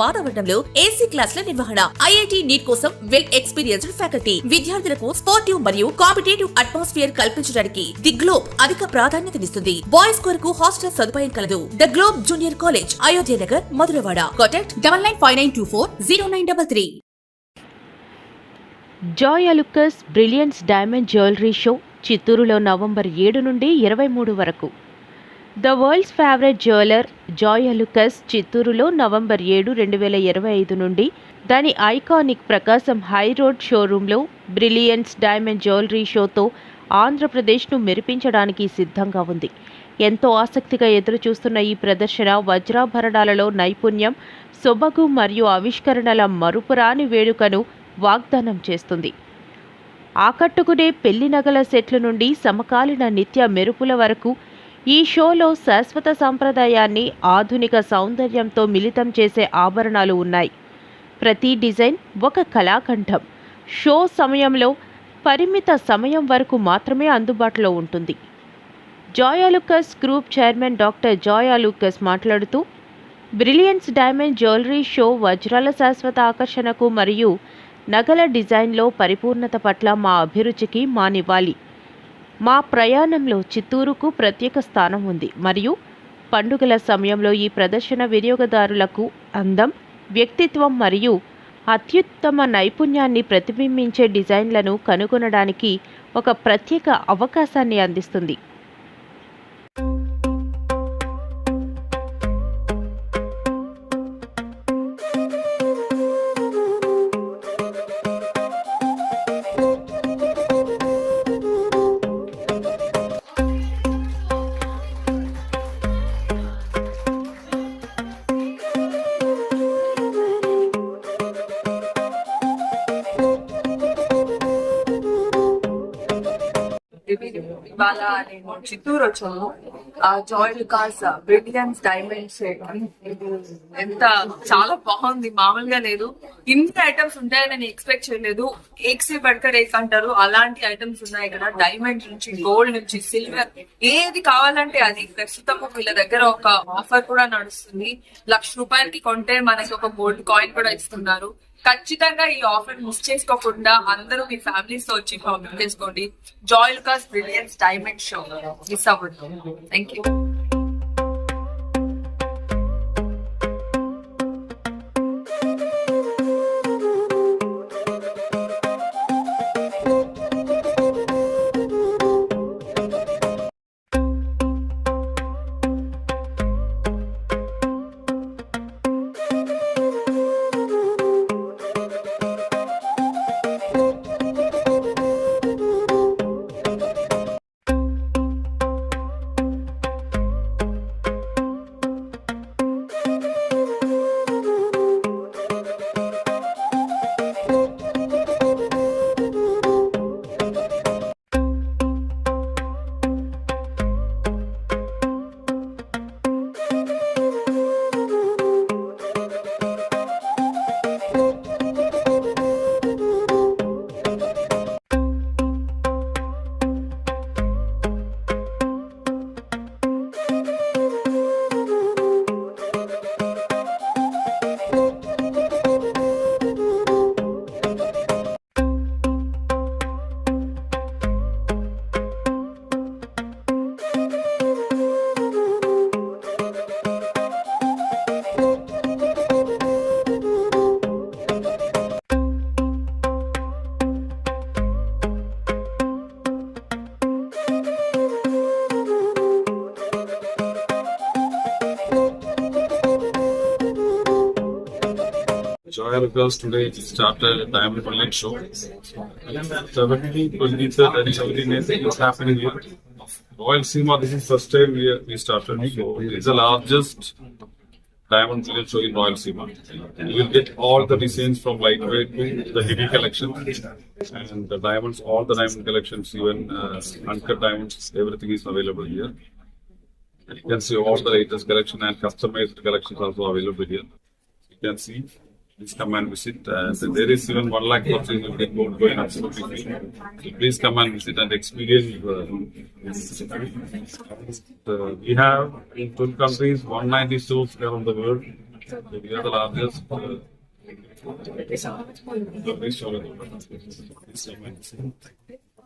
వాతావరణంలో ఏసీ క్లాసుల నిర్వహణ ఐఐటి నీట్ కోసం వెల్ ఎక్స్పీరియన్స్డ్ ఫ్యాకల్టీ విద్యార్థులకు స్పోర్టివ్ మరియు కాంపిటేటివ్ అట్మాస్ఫియర్ కల్పించడానికి ది గ్లోబ్ అధిక ప్రాధాన్యతనిస్తుంది బాయ్స్ కొరకు హాస్టల్ సదుపాయం కలదు. The Globe junior college Ayodhya Nagar Madhurawada contact double nine five nine two four zero nine double three Joy Alukkas brilliance diamond jewellery show చిత్తూరులో November ఏడు నుండి ఇరవై మూడు వరకు. The world's favourite jeweller Joy Alukkas చిత్తూరులో November ఏడు రెండు వేల ఇరవై ఐదు నుండి దాని ఐకానిక్ ప్రకాశం హై రోడ్ షోరూంలో బ్రిలియన్స్ డైమండ్ జ్యువెలరీ షోతో ఆంధ్రప్రదేశ్ను మెరిపించడానికి సిద్ధంగా ఉంది. ఎంతో ఆసక్తిగా ఎదురుచూస్తున్న ఈ ప్రదర్శన వజ్రాభరణాలలో నైపుణ్యం సొబగు మరియు ఆవిష్కరణల మరుపురాని వేడుకను వాగ్దానం చేస్తుంది. ఆకట్టుకునే పెళ్ళి నగల సెట్ల నుండి సమకాలీన నిత్య మెరుపుల వరకు ఈ షోలో శాశ్వత సాంప్రదాయాన్ని ఆధునిక సౌందర్యంతో మిళితం చేసే ఆభరణాలు ఉన్నాయి. ప్రతి డిజైన్ ఒక కళాఖండం. షో సమయంలో పరిమిత సమయం వరకు మాత్రమే అందుబాటులో ఉంటుంది. Joy Alukkas group chairman doctor Joyalukkas మాట్లాడుతూ బ్రిలియన్స్ డైమండ్ జ్యువెలరీ షో వజ్రాల శాశ్వత ఆకర్షణకు మరియు నగల డిజైన్లో పరిపూర్ణత పట్ల మా అభిరుచికి మానివ్వాలి. మా ప్రయాణంలో చిత్తూరుకు ప్రత్యేక స్థానం ఉంది. మరియు పండుగల సమయంలో ఈ ప్రదర్శన వినియోగదారులకు అందం వ్యక్తిత్వం మరియు అత్యుత్తమ నైపుణ్యాన్ని ప్రతిబింబించే డిజైన్లను కనుగొనడానికి ఒక ప్రత్యేక అవకాశాన్ని అందిస్తుంది. ఇవాళ నేను చిత్తూరు వచ్చాము ఆ జాయ్ లుకాస్ బ్రిలియన్స్ డైమండ్స్ ఎంత చాలా బాగుంది. మామూలుగా లేదు. ఇన్ని ఐటమ్స్ ఉంటాయని నేను ఎక్స్పెక్ట్ చేయలేదు. ఏక్సీ బడ్కర్ ఏక్ అంటారు. అలాంటి ఐటమ్స్ ఉన్నాయి ఇక్కడ డైమండ్ నుంచి గోల్డ్ నుంచి సిల్వర్ ఏది కావాలంటే అది. ప్రస్తుతం వీళ్ళ దగ్గర ఒక ఆఫర్ కూడా నడుస్తుంది. లక్ష రూపాయలకి కొంటే మనకి ఒక గోల్డ్ కాయిన్ కూడా ఇస్తున్నారు. ఖచ్చితంగా ఈ ఆఫర్ మిస్ చేసుకోకుండా అందరూ మీ ఫ్యామిలీస్తో వచ్చి షాపింగ్ చేసుకోండి. Joy Alukkas brilliance diamond show. Miss అవ్వద్దు. Thank you Joy Girls today started a Diamond Brilliant show. 17th, 23rd and 17th is happening here. Royal Seema, this is first time we, we started. So it's the largest Diamond Brilliant show in Royal Seema. You will get all the designs from lightweight to the heavy collection. And the diamonds, all the diamond collections, even uh, uncut diamonds, everything is available here. You can see all the latest collection and customized collections also available here. You can see. Please come and visit. Uh, so there is even one lakh purchase you can go going absolutely free. So please come and visit and experience. Uh, uh, we have in 12 countries, 190 stores around the world. We are the largest. Uh, service shop in the world. This segment.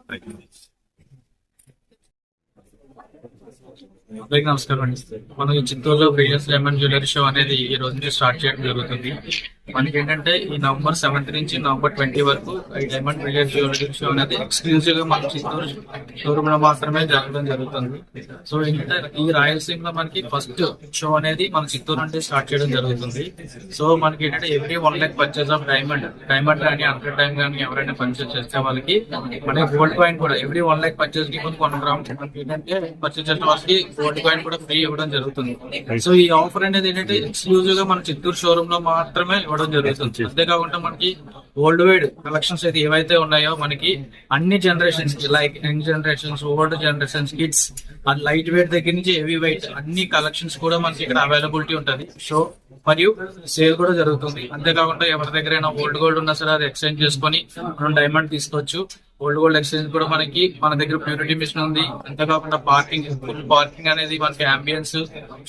Thank you. అందరికీ నమస్కారం అండి మనం ఈ చిత్తూరులో brilliance diamond jewellery show అనేది ఈ రోజు నుంచి స్టార్ట్ చేయడం జరుగుతుంది మనకి ఏంటంటే ఈ నవంబర్ సెవెంత్ నుంచి నవంబర్ ట్వంటీ వరకు ఈ డైమండ్ బ్రిలియన్స్ జ్యువెలరీ షో అనేది ఎక్స్క్లూజివ్గా మన చిత్తూరు షోరూమ్లో మాత్రమే జరగడం జరుగుతుంది. సో ఏంటంటే ఈ రాయలసీమ లో మనకి ఫస్ట్ షో అనేది మన చిత్తూరు నుండి స్టార్ట్ చేయడం జరుగుతుంది. సో మనకి ఏంటంటే every one lakh purchase of diamond diamond కానీ అండర్ టైం కానీ ఎవరైనా పర్చేస్ చేస్తే వాళ్ళకి మనకి గోల్డ్ కాయిన్ కూడా ఎవ్రీ వన్ లాక్ పర్చేస్కి మనకి వన్ ఏంటంటే పర్చేస్ చేసిన వాళ్ళకి గోల్డ్ కాయిన్ కూడా ఫ్రీ ఇవ్వడం జరుగుతుంది. సో ఈ ఆఫర్ అనేది ఏంటంటే ఎక్స్క్లూజివ్గా మన చిత్తూరు షోరూమ్లో మాత్రమే ఇవ్వడం జరుగుతుంది. అంతేకాకుండా మనకి ఓల్డ్ వైడ్ కలెక్షన్స్ అయితే ఏవైతే ఉన్నాయో మనకి అన్ని generations like young generations old generations kids light weight దగ్గర నుంచి హెవీ వెయిట్ అన్ని కలెక్షన్స్ కూడా మనకి ఇక్కడ అవైలబిలిటీ ఉంటది. సో మరియు సేల్ కూడా జరుగుతుంది. అంతేకాకుండా ఎవరి దగ్గరైనా ఓల్డ్ గోల్డ్ ఉన్నా సరే అది ఎక్స్చేంజ్ చేసుకొని మనం డైమండ్ తీసుకోవచ్చు. ఓల్డ్ గోల్డ్ ఎక్స్చేంజ్ కూడా మనకి మన దగ్గర ప్యూరిటీ మిషన్ ఉంది. అంతేకాకుండా పార్కింగ్ ఫుల్ పార్కింగ్ అనేది మనకి అంబియన్స్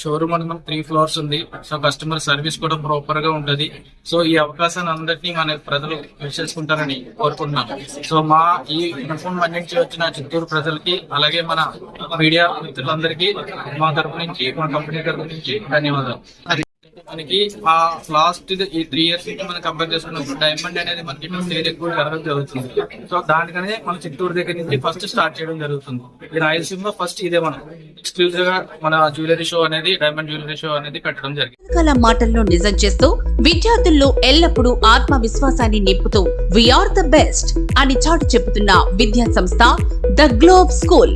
షోరూమ్ అనేది మనకి త్రీ ఫ్లోర్స్ ఉంది. సో కస్టమర్ సర్వీస్ కూడా ప్రాపర్గా ఉంటది. సో ఈ అవకాశాన్ని అందరినీ మన ప్రజలు విశ్లేషించుకుంటారని కోరుకుంటున్నాం. సో మా ఈ ఇన్ఫోన్ అందించి వచ్చిన చిత్తూరు ప్రజలకి అలాగే మన మీడియా మిత్రులందరికీ మా తరపు నుంచి మా కంపెనీ తరపు నుంచి ధన్యవాదాలు. మనకి ఆ లాస్ట్ ఈ త్రీ ఇయర్స్ నుంచి మనం కంపేర్ చేసుకున్నప్పుడు డైమండ్ అనేది మనకి సేల్ ఎక్కువ జరగడం జరుగుతుంది. సో దానికనే మన చిత్తూరు దగ్గర నుంచి ఫస్ట్ స్టార్ట్ చేయడం జరుగుతుంది. ఈ రాయలసీమ ఫస్ట్ ఇదే మనం. ఎక్స్క్లూజివ్గా మన జ్యువెలరీ షో అనేది డైమండ్ జ్యువెలరీ షో అనేది పెట్టడం జరిగింది. రకాల మాటల్లో నిజం చేస్తూ విద్యార్థుల్లో ఎల్లప్పుడూ ఆత్మవిశ్వాసాన్ని నింపుతూ వీఆర్ ద బెస్ట్ అని చాటు చెబుతున్న విద్యా సంస్థ ద గ్లోబ్ స్కూల్